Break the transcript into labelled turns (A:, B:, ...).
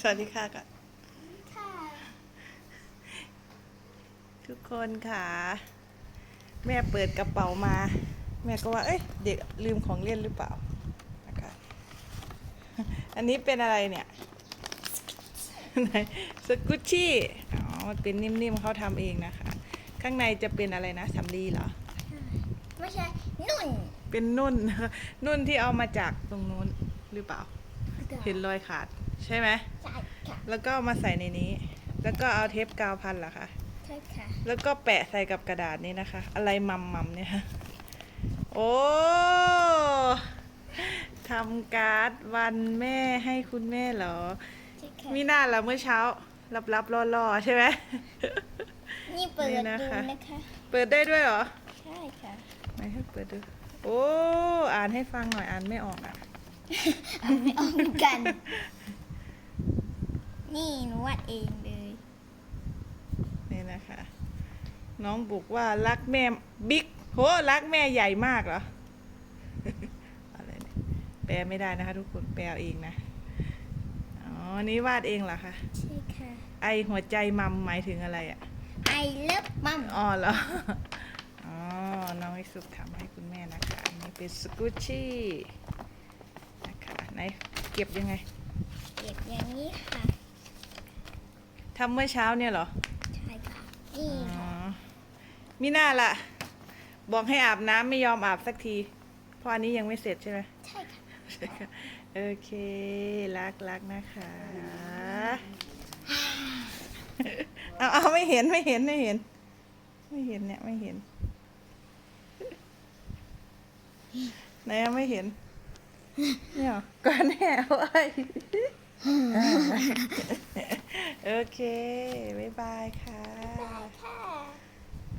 A: สวัสดีค่ะก่อน
B: ค่ะ
A: ทุกคนค่ะ แม่เปิดกระเป๋ามา แม่ก็ว่า เอ้ย เด็กลืมของเล่นหรือเปล่านะคะอันนี้เป็นอะไรเนี่ยไหนสกุชชี่อ๋อมันเป็นนิ่มๆเขาทำเองนะคะ ข้างในจะเป็นอะไรนะสำลีเหรอ
B: ไม่ใช่ นุ่น
A: เป็นนุ่นนะคะนุ่นที่เอามาจากตรงนู้นหรือเปล่า เห็นรอยขาด ใช่ไหม
B: ใช่ค่ะ
A: แล้วก็เอามาใส่ในนี้ แล้วก็เอาเทปกาวพันเหรอคะ
B: ใช่ค่ะ
A: แล้วก็แปะใส่กับกระดาษนี้นะคะ อะไรมัมมัมเนี่ยโอ้ทำการ์ดวันแม่ให้คุณแม่เหรอ
B: ใช่ค่ะ
A: มีหน้าละเมื่อเช้ารับรับๆล่อๆใช่ไหม
B: นี่เปิด
A: นี่
B: ดู
A: นะคะ
B: นะคะ
A: เปิดได้ด้วยเหรอ
B: ใช่ค่ะ
A: ไหนให้เปิดดู โอ้ อ่านให้ฟังหน่อย อ่านไม่ออกอะ
B: เอาไม่ออกเหมือนกัน นี่หนูวาดเองเลย
A: นี่นะคะ น้องบุกว่ารักแม่บิ๊กโหรักแม่ใหญ่มากเหรอ อะไรเนี่ยแปลไม่ได้นะคะ ทุกคนแปลเอาเองนะ อ๋อ นี่วาดเองเหรอคะ
B: ใช่ค่ะ
A: ไอหัวใจมัมหมายถึงอะไรอะ
B: I love mom
A: อ๋อเหรอ อ๋อ น้องไอสุกทำให้คุณแม่นะคะ อันนี้เป็นสกุชชี่นะคะไหนเก็บยังไง
B: เก็บอย่างนี้ค่ะ
A: ทำเมื่อเช้าเนี่ยเหรอ
B: ใช่ค่ะ นี่
A: อ๋อ
B: ค่ะ
A: มีหน้าละบอกให้อาบน้ำไม่ยอมอาบสักที เพราะอันนี้ยังไม่เสร็จใช่ไหม
B: ใช่ค่ะ
A: ใช่ค่ะ โอเค รักรักนะคะ เอาเอาไม่เห็นไม่เห็นไม่เห็น ไม่เห็นเนี่ยไม่เห็น ไหนอะไม่เห็น เนี่ยเหรอก่อนแน่ไว้ โอเค บ๊ายบายค่ะ
B: บายค่ะ